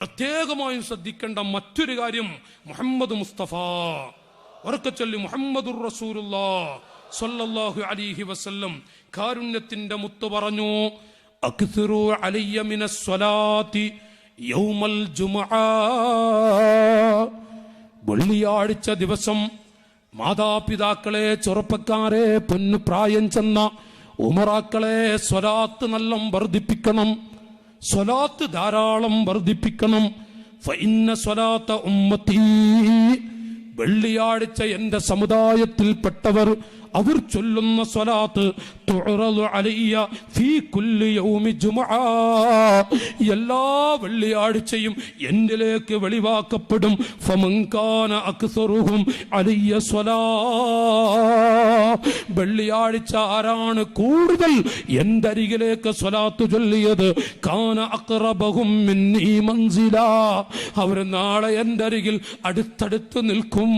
പ്രത്യേകമായും ശ്രദ്ധിക്കേണ്ട മറ്റൊരു കാര്യം മുഹമ്മദ് മുസ്തഫ. ഉറക്കെ ചൊല്ലി മുഹമ്മദുർ റസൂലുള്ളാ സല്ലല്ലാഹു അലൈഹി വസല്ലം കാരുണ്യത്തിന്റെ മുത്ത് പറഞ്ഞു അക്സിറു അലയ്യ മിന യൗമൽ ജുമുആ വെള്ളിയാഴ്ച ദിവസം മാതാപിതാക്കളെ ചെറുപ്പക്കാരെ പൊന്നു പ്രായം ചെന്ന ഉമറാക്കളെ സ്വലാത്ത് നല്ല വർദ്ധിപ്പിക്കണം. സ്വലാത്ത് ധാരാളം വർദ്ധിപ്പിക്കണം. സ്വലാത്ത ഉമ്മത്തി. വെള്ളിയാഴ്ച എന്റെ സമുദായത്തിൽപ്പെട്ടവർ അവർ ചൊല്ലുന്ന സ്വലാത്ത് എല്ലാ വെള്ളിയാഴ്ചയും എന്നിലേക്ക് വെളിവാക്കപ്പെടും. വെള്ളിയാഴ്ച ആരാണ് കൂടുതൽ എന്തരികിലേക്ക് സ്വലാത്ത് ചൊല്ലിയത്? കാന അക്രബഹും അവർ നാളെ എന്തരികിൽ അടുത്തടുത്ത് നിൽക്കും.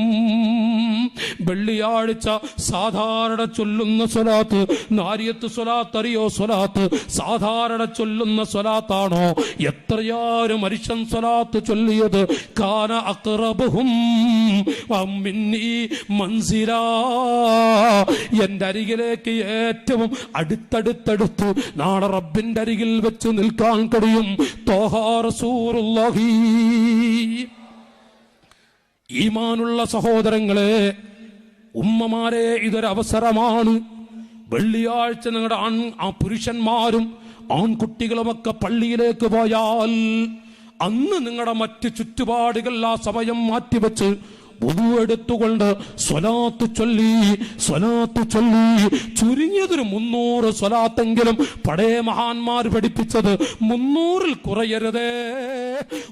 വെള്ളിയാഴ്ച സാധാരണ ചൊല്ലുന്ന സ്വലാത്ത് നാരിയത്ത് സ്വലാത്ത് അറിയോ സ്വലാത്ത്? സാധാരണ ചൊല്ലുന്ന സ്വലാത്താണോ? എത്രയാരും മനുഷ്യൻ സ്വലാത്ത് ചൊല്ലിയത്? കാന അക്രബും എന്റെ അരികിലേക്ക് ഏറ്റവും അടുത്തടുത്തടുത്ത് നാളെ റബ്ബിന്റെ അരികിൽ വെച്ച് നിൽക്കാൻ കഴിയും. ഈമാനുള്ള സഹോദരങ്ങളെ ഉമ്മമാരെ ഇതൊരവസരമാണ്. വെള്ളിയാഴ്ച നിങ്ങളുടെ ആൺ ആ പുരുഷന്മാരും ആൺകുട്ടികളുമൊക്കെ പള്ളിയിലേക്ക് പോയാൽ അന്ന് നിങ്ങളുടെ മറ്റ് ചുറ്റുപാടുകൾ ആ സമയം മാറ്റിവെച്ച് എടുത്തുകൊണ്ട് സ്വലാത്ത് ചൊല്ലി സ്വലാത്ത് ചൊല്ലി. ചുരുങ്ങിയതൊരു മുന്നൂറ് സ്വലാത്തെങ്കിലും പടേ മഹാന്മാർ പഠിപ്പിച്ചത് മുന്നൂറിൽ കുറയരുതേ.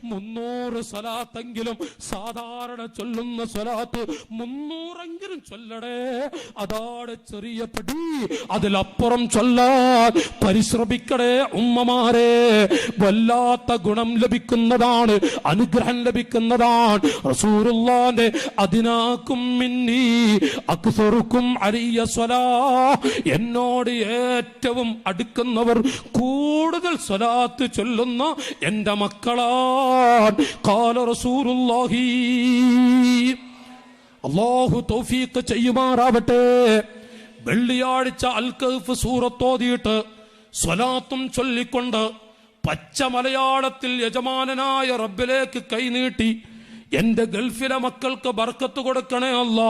മുന്നൂറ് സ്വലാത്തെങ്കിലും സാധാരണ ചൊല്ലുന്ന സ്വലാത്ത് മുന്നൂറെങ്കിലും ചൊല്ലടേ. അതാണ് ചെറിയ പടി. അതിലപ്പുറം ചൊല്ലാൻ പരിശ്രമിക്കടേ ഉമ്മമാരെ. വല്ലാത്ത ഗുണം ലഭിക്കുന്നതാണ് അനുഗ്രഹം ലഭിക്കുന്നതാണ്. റസൂറുള്ളാന്റെ അതിനാക്കും മിന്നി അക്സറുക്കും അരിയ സ്വലാ. എന്നോട് ഏറ്റവും അടുക്കുന്നവർ കൂടുതൽ സ്വലാത്ത് ചൊല്ലുന്ന എന്റെ മക്കളാൻ رسول الله. അള്ളാഹു തൗഫീഖ് ചെയ്യുമാറാവട്ടെ. വെള്ളിയാഴ്ച അൽക്കഫ് സൂറത്തോതിയിട്ട് സ്വലാത്തും ചൊല്ലിക്കൊണ്ട് പച്ച മലയാളത്തിൽ യജമാനനായ റബ്ബിലേക്ക് കൈനീട്ടി എന്റെ ഗൾഫിലെ മക്കൾക്ക് ബർക്കത്ത് കൊടുക്കണേ അല്ല.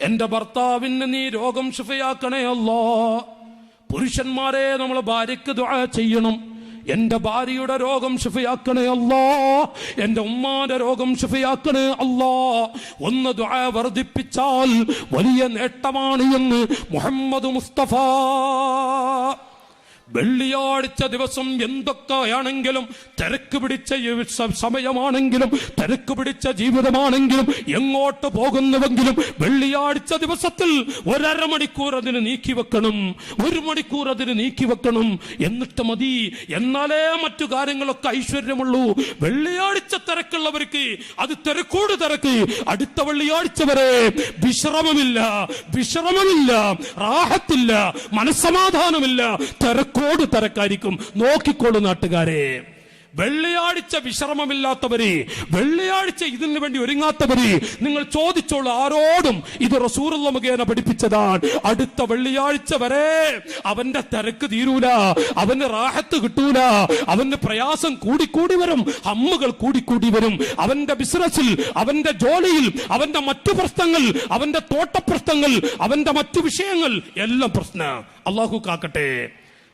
എന്റെ ഭർത്താവിന് നീ രോഗം ഷിഫയാക്കണേ അല്ല. പുരുഷന്മാരെ നമ്മൾ ഭാര്യയ്ക്ക് ദുആ ചെയ്യണം. എന്റെ ഭാര്യയുടെ രോഗം ശുഭയാക്കണേ അല്ലോ. എന്റെ ഉമ്മാന്റെ രോഗം ശുഭയാക്കണേ അല്ലോ. ഒന്ന് ദുആ വർദ്ധിപ്പിച്ചാൽ വലിയ നേട്ടമാണ് എന്ന് മുഹമ്മദ് മുസ്തഫ. വെള്ളിയാഴ്ച ദിവസം എന്തൊക്കെയാണെങ്കിലും തിരക്ക് പിടിച്ച സമയമാണെങ്കിലും തിരക്ക് പിടിച്ച ജീവിതമാണെങ്കിലും എങ്ങോട്ട് പോകുന്നുവെങ്കിലും വെള്ളിയാഴ്ച ദിവസത്തിൽ ഒരര മണിക്കൂർ അതിന് നീക്കി വെക്കണം ഒരു മണിക്കൂർ അതിന് നീക്കി വെക്കണം. എന്നിട്ട് മതി. എന്നാലേ മറ്റു കാര്യങ്ങളൊക്കെ ഐശ്വര്യമുള്ളൂ. വെള്ളിയാഴ്ച തിരക്കുള്ളവർക്ക് അത് തിരക്കോട് തിരക്ക്. അടുത്ത വെള്ളിയാഴ്ച വരെ വിശ്രമമില്ല. വിശ്രമമില്ല. റാഹത്തില്ല. മനസ്സമാധാനമില്ല. തിരക്കോട് തരക്കാരിക്കും നോക്കിക്കോളൂ നാട്ടുകാരെ. വെള്ളിയാഴ്ച വിശ്രമമില്ലാത്തവര് വെള്ളിയാഴ്ച ഇതിനു വേണ്ടി ഒരുങ്ങാത്തവര് നിങ്ങൾ ചോദിച്ചോളൂ ആരോടും ഇത് റസൂറുള്ള മുഖേന പഠിപ്പിച്ചതാണ്. അടുത്ത വെള്ളിയാഴ്ച വരെ അവന്റെ തിരക്ക് തീരൂല അവന് റാഹത്ത് കിട്ടൂല അവന് പ്രയാസം കൂടിക്കൂടി വരും ഹമ്മുകൾ കൂടിക്കൂടി വരും. അവന്റെ ബിസിനസ്സിൽ അവന്റെ ജോലിയിൽ അവന്റെ മറ്റു പ്രശ്നങ്ങൾ അവന്റെ തോട്ടപ്രശ്നങ്ങൾ അവന്റെ മറ്റു വിഷയങ്ങൾ എല്ലാം പ്രശ്ന. അള്ളാഹു കാക്കട്ടെ.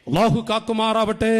അള്ളാഹു കാക്കുമാറാവട്ടെ.